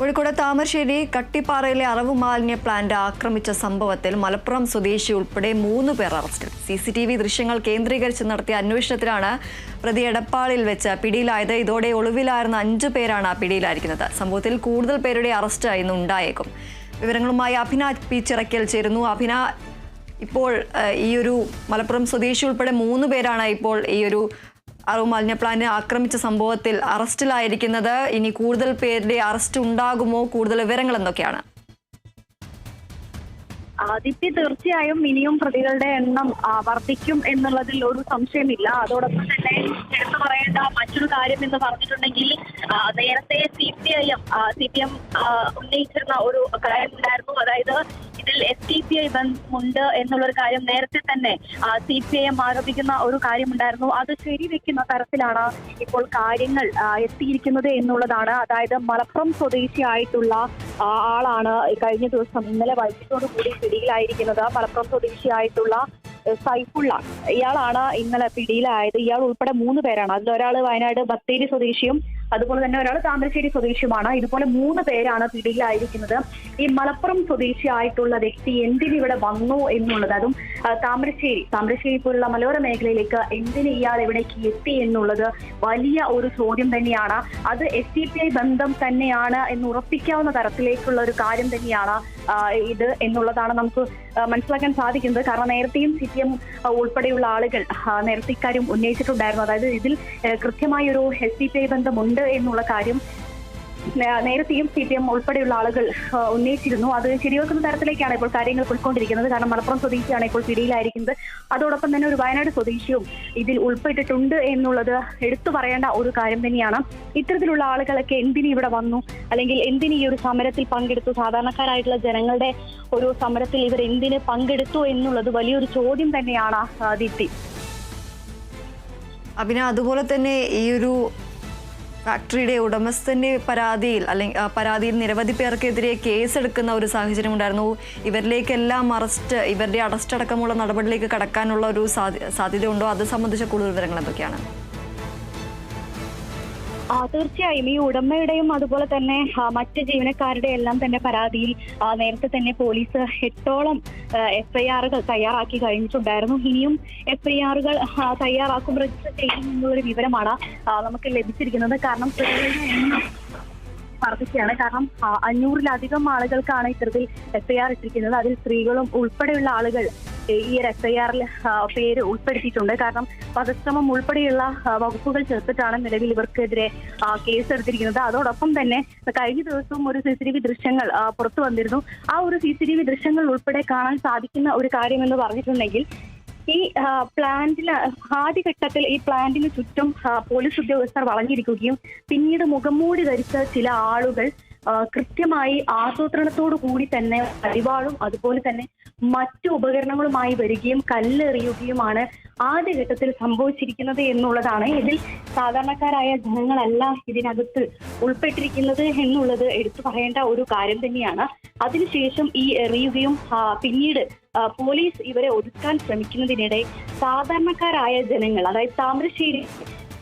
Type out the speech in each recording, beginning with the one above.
കോഴിക്കോട് താമരശ്ശേരി കട്ടിപ്പാറയിലെ അറവ് മാലിന്യ പ്ലാന്റ് ആക്രമിച്ച സംഭവത്തിൽ മലപ്പുറം സ്വദേശി ഉൾപ്പെടെ മൂന്ന് പേർ അറസ്റ്റിൽ സി സി ടി വി ദൃശ്യങ്ങൾ കേന്ദ്രീകരിച്ച് നടത്തിയ അന്വേഷണത്തിലാണ് പ്രതി എടപ്പാളിൽ വെച്ച് പിടിയിലായത്. ഇതോടെ ഒളിവിലായിരുന്ന അഞ്ചു പേരാണ് പിടിയിലായിരിക്കുന്നത്. സംഭവത്തിൽ കൂടുതൽ പേരുടെ അറസ്റ്റ് ഇന്ന് ഉണ്ടായേക്കും. വിവരങ്ങളുമായി അഭിന പി ചിറക്കൽ ചേരുന്നു. അഭിന ഇപ്പോൾ ഈ ഒരു മലപ്പുറം സ്വദേശി ഉൾപ്പെടെ മൂന്ന് പേരാണ് ഇപ്പോൾ ഈ ഒരു അറവ് മാലിന്യ പ്ലാന്റ് ആക്രമിച്ച സംഭവത്തിൽ അറസ്റ്റിലായിരിക്കുന്നത്. ഇനി കൂടുതൽ പേരുടെ അറസ്റ്റ് ഉണ്ടാകുമോ? കൂടുതൽ വിവരങ്ങൾ എന്തൊക്കെയാണ് ആദിത്യ തീർച്ചയായും ഇനിയും പ്രതികളുടെ എണ്ണം വർദ്ധിക്കും എന്നുള്ളതിൽ ഒരു സംശയമില്ല. അതോടൊപ്പം തന്നെ എടുത്തു പറയേണ്ട മറ്റൊരു കാര്യം എന്ന് പറഞ്ഞിട്ടുണ്ടെങ്കിൽ നേരത്തെ C P I M C P M ഉന്നയിച്ചിരുന്ന ഒരു കാര്യം ഉണ്ടായിരുന്നു. അതായത് ഇതിൽ എസ് ഡി പി ഐ ബന്ധമുണ്ട് എന്നുള്ളൊരു കാര്യം നേരത്തെ തന്നെ സി പി ഐ എം ആരോപിക്കുന്ന ഒരു കാര്യമുണ്ടായിരുന്നു. അത് ശരിവെക്കുന്ന തരത്തിലാണ് ഇപ്പോൾ കാര്യങ്ങൾ എത്തിയിരിക്കുന്നത് എന്നുള്ളതാണ്. അതായത് മലപ്പുറം സ്വദേശിയായിട്ടുള്ള ആളാണ് കഴിഞ്ഞ ദിവസം ഇന്നലെ വൈകിട്ടോടുകൂടി പിടിയിലായിരിക്കുന്നത്. മലപ്പുറം സ്വദേശിയായിട്ടുള്ള സൈഫുള്ള ഇയാളാണ് ഇന്നലെ പിടിയിലായത്. ഇയാൾ ഉൾപ്പെടെ മൂന്ന് പേരാണ്. അതിലൊരാൾ വയനാട് ബത്തേരി സ്വദേശിയും അതുപോലെ തന്നെ ഒരാൾ താമരശ്ശേരി സ്വദേശിയുമാണ്. ഇതുപോലെ മൂന്ന് പേരാണ് പിടിയിലായിരിക്കുന്നത്. ഈ മലപ്പുറം സ്വദേശിയായിട്ടുള്ള വ്യക്തി എന്തിനിവിടെ വന്നു എന്നുള്ളത്? അതും താമരശ്ശേരി താമരശ്ശേരി പോലുള്ള മലയോര മേഖലയിലേക്ക് എന്തിന് ഇയാൾ ഇവിടേക്ക് എത്തി എന്നുള്ളത് വലിയ ഒരു ചോദ്യം തന്നെയാണ്. അത് എസ് ഡി പി ഐ ബന്ധം തന്നെയാണ് എന്ന് ഉറപ്പിക്കാവുന്ന തരത്തിലേക്കുള്ള ഒരു കാര്യം തന്നെയാണ് ഇത് എന്നുള്ളതാണ് നമുക്ക് മനസ്സിലാക്കാൻ സാധിക്കുന്നത്. കാരണം നേരത്തെയും സി പി എം ഉൾപ്പെടെയുള്ള ആളുകൾ നേരത്തെ ഇക്കാര്യം ഉന്നയിച്ചിട്ടുണ്ടായിരുന്നു. അതായത് ഇതിൽ കൃത്യമായ ഒരു എസ് ഡി പി ഐ ബന്ധമുണ്ട് എന്നുള്ള കാര്യം നേരത്തെയും സി പി എം ഉൾപ്പെടെയുള്ള ആളുകൾ ഉന്നയിച്ചിരുന്നു. അത് ശരിവെക്കുന്ന തരത്തിലേക്കാണ് ഇപ്പോൾ കാര്യങ്ങൾ പോയിക്കൊണ്ടിരിക്കുന്നത്. കാരണം മലപ്പുറം സ്വദേശിയാണ് ഇപ്പോൾ പിടിയിലായിരിക്കുന്നത്. അതോടൊപ്പം തന്നെ ഒരു വയനാട് സ്വദേശിയും ഇതിൽ ഉൾപ്പെട്ടിട്ടുണ്ട് എന്നുള്ളത് എടുത്തു പറയേണ്ട ഒരു കാര്യം തന്നെയാണ്. ഇത്തരത്തിലുള്ള ആളുകളൊക്കെ എന്തിന് ഇവിടെ വന്നു? അല്ലെങ്കിൽ എന്തിന് ഈ ഒരു സമരത്തിൽ പങ്കെടുത്തു? സാധാരണക്കാരായിട്ടുള്ള ജനങ്ങളുടെ ഒരു സമരത്തിൽ ഇവർ എന്തിന് പങ്കെടുത്തു എന്നുള്ളത് വലിയൊരു ചോദ്യം തന്നെയാണ് ദീപ്തി അഭിന അതുപോലെ തന്നെ ഈ ഒരു ഫാക്ടറിയുടെ ഉടമസ്ഥന്റെ പരാതിയിൽ അല്ലെങ്കിൽ പരാതിയിൽ നിരവധി പേർക്കെതിരെ കേസെടുക്കുന്ന ഒരു സാഹചര്യം ഉണ്ടായിരുന്നു. ഇവരിലേക്കെല്ലാം അറസ്റ്റ് ഇവരുടെ അറസ്റ്റ് അടക്കമുള്ള നടപടിയിലേക്ക് കടക്കാനുള്ള ഒരു സാധ്യത സാധ്യതയുണ്ടോ? അത് സംബന്ധിച്ച കൂടുതൽ വിവരങ്ങൾ എന്തൊക്കെയാണ്? തീർച്ചയായും. ഈ ഉടമയുടെയും അതുപോലെ തന്നെ മറ്റ് ജീവനക്കാരുടെ എല്ലാം തന്നെ പരാതിയിൽ നേരത്തെ തന്നെ പോലീസ് എട്ടോളം എഫ്ഐആറുകൾ തയ്യാറാക്കി കഴിഞ്ഞിട്ടുണ്ടായിരുന്നു. ഇനിയും എഫ്ഐആറുകൾ തയ്യാറാക്കും രജിസ്റ്റർ ചെയ്യും എന്നുള്ളൊരു വിവരമാണ് നമുക്ക് ലഭിച്ചിരിക്കുന്നത്. കാരണം വർദ്ധിക്കുകയാണ്. കാരണം അഞ്ഞൂറിലധികം ആളുകൾക്കാണ് ഇത്തരത്തിൽ എഫ്ഐആർ ഇട്ടിരിക്കുന്നത്. അതിൽ സ്ത്രീകളും ഉൾപ്പെടെയുള്ള ആളുകൾ ഈ ഒരു എഫ്ഐആറിൽ പേര് ഉൾപ്പെടുത്തിയിട്ടുണ്ട്. കാരണം വധശ്രമം ഉൾപ്പെടെയുള്ള വകുപ്പുകൾ ചേർത്തിട്ടാണ് നിലവിൽ ഇവർക്കെതിരെ കേസ് എടുത്തിരിക്കുന്നത്. അതോടൊപ്പം തന്നെ കഴിഞ്ഞ ദിവസവും ഒരു സി സി ടി വി ദൃശ്യങ്ങൾ പുറത്തു വന്നിരുന്നു. ആ ഒരു സി സി ടി വി ദൃശ്യങ്ങൾ ഉൾപ്പെടെ കാണാൻ സാധിക്കുന്ന ഒരു കാര്യമെന്ന് പറഞ്ഞിട്ടുണ്ടെങ്കിൽ ഈ പ്ലാന്റിന് ആദ്യഘട്ടത്തിൽ ഈ പ്ലാന്റിന് ചുറ്റും പോലീസ് ഉദ്യോഗസ്ഥർ വളഞ്ഞിരിക്കുകയും പിന്നീട് മുഖംമൂടി ധരിച്ച ചില ആളുകൾ കൃത്യമായി ആസൂത്രണത്തോടു കൂടി തന്നെ പരിപാടും അതുപോലെ തന്നെ മറ്റു ഉപകരണങ്ങളുമായി വരികയും കല്ലെറിയുകയുമാണ് ആദ്യഘട്ടത്തിൽ സംഭവിച്ചിരിക്കുന്നത് എന്നുള്ളതാണ്. ഇതിൽ സാധാരണക്കാരായ ജനങ്ങളല്ല ഇതിനകത്ത് ഉൾപ്പെട്ടിരിക്കുന്നത് എന്നുള്ളത് എടുത്തു പറയേണ്ട ഒരു കാര്യം തന്നെയാണ്. അതിനുശേഷം ഈ എറിയുകയും പിന്നീട് പോലീസ് ഇവരെ ഒതുക്കാൻ ശ്രമിക്കുന്നതിനിടെ സാധാരണക്കാരായ ജനങ്ങൾ അതായത് താമരശ്ശേരി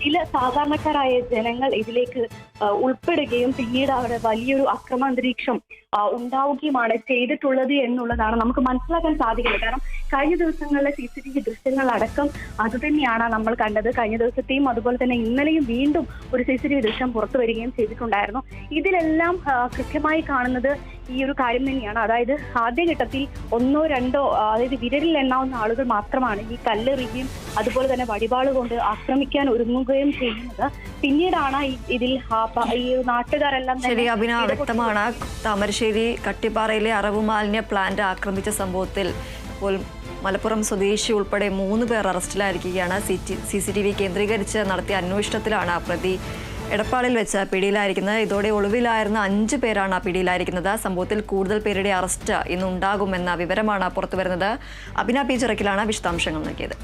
ചില സാധാരണക്കാരായ ജനങ്ങൾ ഇതിലേക്ക് ഉൾപ്പെടുകയും പിന്നീട് അവിടെ വലിയൊരു അക്രമാന്തരീക്ഷം ഉണ്ടാവുകയുമാണ് ചെയ്തിട്ടുള്ളത് എന്നുള്ളതാണ് നമുക്ക് മനസ്സിലാക്കാൻ സാധിക്കുന്നത്. കാരണം കഴിഞ്ഞ ദിവസങ്ങളിലെ സി സി ടി വി ദൃശ്യങ്ങളടക്കം അത് തന്നെയാണ് നമ്മൾ കണ്ടത്. കഴിഞ്ഞ ദിവസത്തെയും അതുപോലെ തന്നെ ഇന്നലെയും വീണ്ടും ഒരു സി സി ടി വി ദൃശ്യം പുറത്തു വരികയും ചെയ്തിട്ടുണ്ടായിരുന്നു. ഇതിലെല്ലാം കൃത്യമായി കാണുന്നത് ഈ ഒരു കാര്യം തന്നെയാണ്. അതായത് ആദ്യഘട്ടത്തിൽ ഒന്നോ രണ്ടോ അതായത് വിരലിൽ എണ്ണാവുന്ന ആളുകൾ മാത്രമാണ് ഈ കല്ലെറിയുകയും അതുപോലെ തന്നെ വടിവാൾ കൊണ്ട് ആക്രമിക്കാൻ ഒരുങ്ങുകയും ചെയ്യുന്നത്. പിന്നീടാണ് ഇതിൽ ഈ നാട്ടുകാരെല്ലാം ശരി അഭിന വ്യക്തമാണ്. താമരശ്ശേരി കട്ടിപ്പാറയിലെ അറവ് മാലിന്യ പ്ലാന്റ് ആക്രമിച്ച സംഭവത്തിൽ ഇപ്പോൾ മലപ്പുറം സ്വദേശി ഉൾപ്പെടെ മൂന്ന് പേർ അറസ്റ്റിലായിരിക്കുകയാണ്. സി സി ടി വി കേന്ദ്രീകരിച്ച് നടത്തിയ അന്വേഷണത്തിലാണ് പ്രതി എടപ്പാളിൽ വെച്ച് പിടിയിലായിരിക്കുന്നത്. ഇതോടെ ഒളിവിലായിരുന്ന അഞ്ച് പേരാണ് പിടിയിലായിരിക്കുന്നത്. സംഭവത്തിൽ കൂടുതൽ പേരുടെ അറസ്റ്റ് ഇന്നുണ്ടാകുമെന്ന വിവരമാണ് പുറത്തുവരുന്നത്. അഭിന പി ചിറക്കിലാണ് വിശദാംശങ്ങൾ നൽകിയത്.